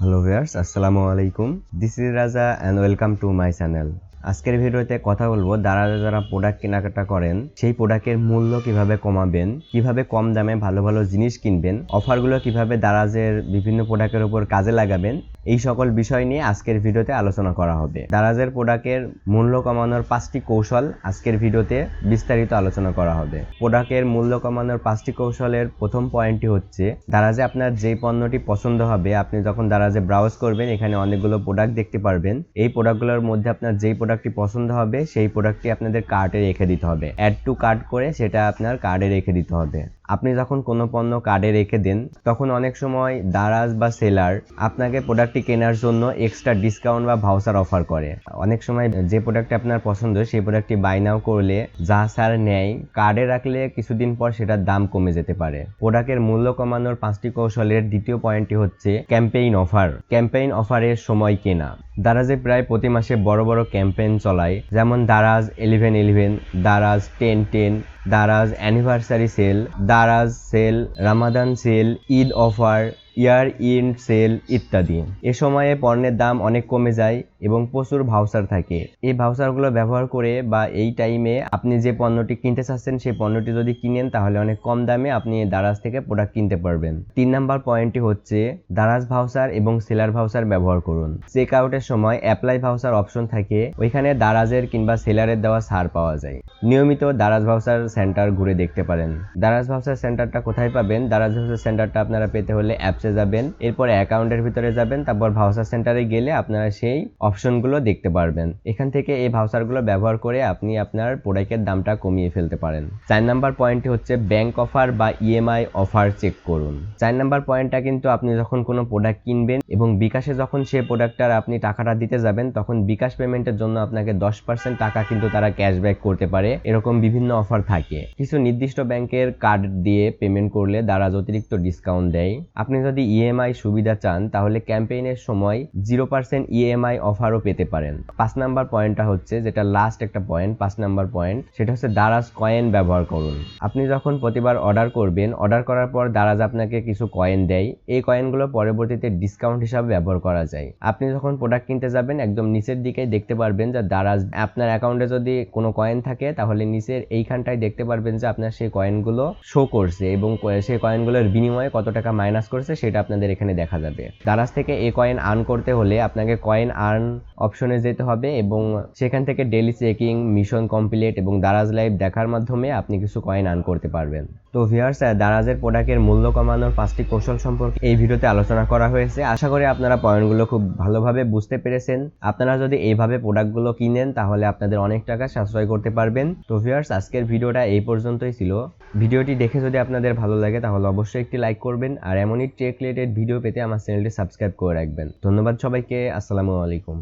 Hello viewers আসসালামু আলাইকুম this is Raja and welcome to my channel আজকের ভিডিওতে কথা বলব যারা যারা প্রোডাক্ট কেনাকাটা করেন, সেই প্রোডাক্টের মূল্য কীভাবে কমাবেন, কীভাবে কম দামে ভালো ভালো জিনিস কিনবেন, অফারগুলো কীভাবে দারাজের বিভিন্ন প্রোডাক্টের উপর কাজে লাগাবেন, এই সকল বিষয় নিয়ে আজকের ভিডিওতে আলোচনা করা হবে। দারাজের প্রোডাক্টের মূল্য কমানোর পাঁচটি কৌশল আজকের ভিডিওতে বিস্তারিত আলোচনা করা হবে। প্রোডাক্টের মূল্য কমানোর পাঁচটি কৌশলের প্রথম পয়েন্টটি হচ্ছে দারাজে আপনার যেই পণ্যটি পছন্দ হবে, আপনি যখন দারাজে ব্রাউজ করবেন, এখানে অনেকগুলো প্রোডাক্ট দেখতে পারবেন। এই প্রোডাক্টগুলোর মধ্যে আপনার যেই প্রোডাক্টটি পছন্দ হবে, সেই প্রোডাক্টটি আপনাদের কার্টে রেখে দিতে হবে। অ্যাড টু কার্ট করে সেটা আপনার কার্ডে রেখে দিতে হবে। আপনি যখন কোনো পণ্য কার্ডে রেখে দেন, তখন অনেক সময় দারাজ বা সেলার আপনাকে প্রোডাক্টটি কেনার জন্য এক্সট্রা ডিসকাউন্ট বা ভাউচার অফার করে। অনেক সময় যে প্রোডাক্টটি আপনার পছন্দ, সেই প্রোডাক্টটি বাই নাও করলে যা স্যার নেয়, কার্ডে রাখলে কিছুদিন পর সেটার দাম কমে যেতে পারে। প্রোডাক্টের মূল্য কমানোর পাঁচটি কৌশলের দ্বিতীয় পয়েন্টটি হচ্ছে ক্যাম্পেইন অফার। ক্যাম্পেইন অফারের সময় কেনা। দারাজে প্রায় প্রতি মাসে বড় বড় ক্যাম্পেইন চলায়, যেমন Daraz eleven eleven, Daraz ten ten Daraz anniversary sale, Daraz sale, Ramadan sale, Eid offer, year end sale ইত্যাদি। এ সময়ে পণ্যের দাম অনেক কমে যায়। এবং প্রচুর ভাউচার থাকে। এই ভাউচারগুলো ব্যবহার করে বা এই টাইমে আপনি যে পণ্যটি কিনতে চাচ্ছেন, সেই পণ্যটি যদি কিনেন, তাহলে অনেক কম দামে আপনি দারাজ থেকে প্রোডাক্ট কিনতে পারবেন। তিন নাম্বার পয়েন্টটি হচ্ছে দারাজ ভাউচার এবং সেলার ভাউচার ব্যবহার করুন। চেক আউটের সময় অ্যাপ্লাই ভাউচার অপশন থাকে। ওইখানে দারাজের কিংবা সেলারের দেওয়া ছাড় পাওয়া যায়। নিয়মিত দারাজ ভাউচার সেন্টার ঘুরে দেখতে পারেন। দারাজ ভাউচার সেন্টারটা কোথায় পাবেন? দারাজ ভাউচার সেন্টারটা আপনারা পেতে হলে অ্যাপসে যাবেন। এরপর অ্যাকাউন্টের ভিতরে যাবেন। তারপর ভাউচার সেন্টারে গেলে আপনারা সেই অপশনগুলো দেখতে পারবেন। এখান থেকে এই ভাউচারগুলো ব্যবহার করে আপনি আপনার প্রোডাক্টের দামটা কমিয়ে ফেলতে পারেন। চার নাম্বার পয়েন্টটি হচ্ছে ব্যাংক অফার বা ইএমআই অফার চেক করুন। চার নাম্বার পয়েন্টটা কিন্তু আপনি যখন কোনো প্রোডাক্ট কিনবেন এবং বিকাশে যখন সে প্রোডাক্টটার আপনি টাকাটা দিতে যাবেন, তখন বিকাশ পেমেন্টের জন্য আপনাকে দশ পার্সেন্ট টাকা কিন্তু তারা ক্যাশব্যাক করতে পারে। এরকম বিভিন্ন অফার থাকে। কিছু নির্দিষ্ট ব্যাংকের কার্ড দিয়ে পেমেন্ট করলে দ্বারা অতিরিক্ত ডিসকাউন্ট দেয়। আপনি যদি ইএমআই সুবিধা চান, তাহলে ক্যাম্পেইনের সময় জিরো পার্সেন্ট ইএমআই অফারও পেতে পারেন। পাঁচ নাম্বার পয়েন্টটা হচ্ছে যেটা লাস্ট একটা পয়েন্ট পাঁচ নাম্বার পয়েন্ট সেটা হচ্ছে দারাজ কয়েন ব্যবহার করুন। আপনি যখন প্রতিবার অর্ডার করবেন অর্ডার করার পর দারাজ আপনাকে কিছু কয়েন দেয়। এই কয়েনগুলো পরবর্তীতে ডিসকাউন্ট হিসাবে ব্যবহার করা যায়। আপনি যখন প্রোডাক্ট কিনতে যাবেন, একদম নিচের দিকে দেখতে পারবেন যে দারাজ, আপনার অ্যাকাউন্টে যদি কোনো কয়েন থাকে, তাহলে নিচের এইখানটায় দেখতে পারবেন যে আপনার সেই কয়েনগুলো শো করছে এবং সেই কয়েনগুলোর বিনিময়ে কত টাকা মাইনাস করছে, সেটা আপনাদের এখানে দেখা যাবে। দারাজ থেকে এই কয়েন আর্ন করতে হলে আপনাকে কয়েন আর্ন অপশনে যেতে হবে এবং সেখান থেকে ডেলি চেকিং মিশন কমপ্লিট এবং দারাজ লাইভ দেখার মাধ্যমে আপনি কিছু কয়েন আর্ন করতে পারবেন। তো ভিউয়ার্স দারাজের প্রোডাক্টের মূল্য কমানোর পাঁচটি কৌশল সম্পর্কে এই ভিডিওতে আলোচনা করা হয়েছে। আশা করি আপনারা পয়েন্টগুলো খুব ভালোভাবে বুঝতে পেরেছেন। আপনারা যদি এইভাবে প্রোডাক্টগুলো কিনেন, তাহলে আপনাদের অনেক টাকা সাশ্রয় করতে পারবেন। তো ভিউয়ার্স আজকের ভিডিওটা এই পর্যন্তই ছিল। ভিডিওটি দেখে যদি আপনাদের ভালো লাগে, তাহলে অবশ্যই একটি লাইক করবেন। আর এমনই টেক রিলেটেড ভিডিও পেতে আমার চ্যানেলটি সাবস্ক্রাইব করে রাখবেন। ধন্যবাদ সবাইকে। আসসালামু আলাইকুম।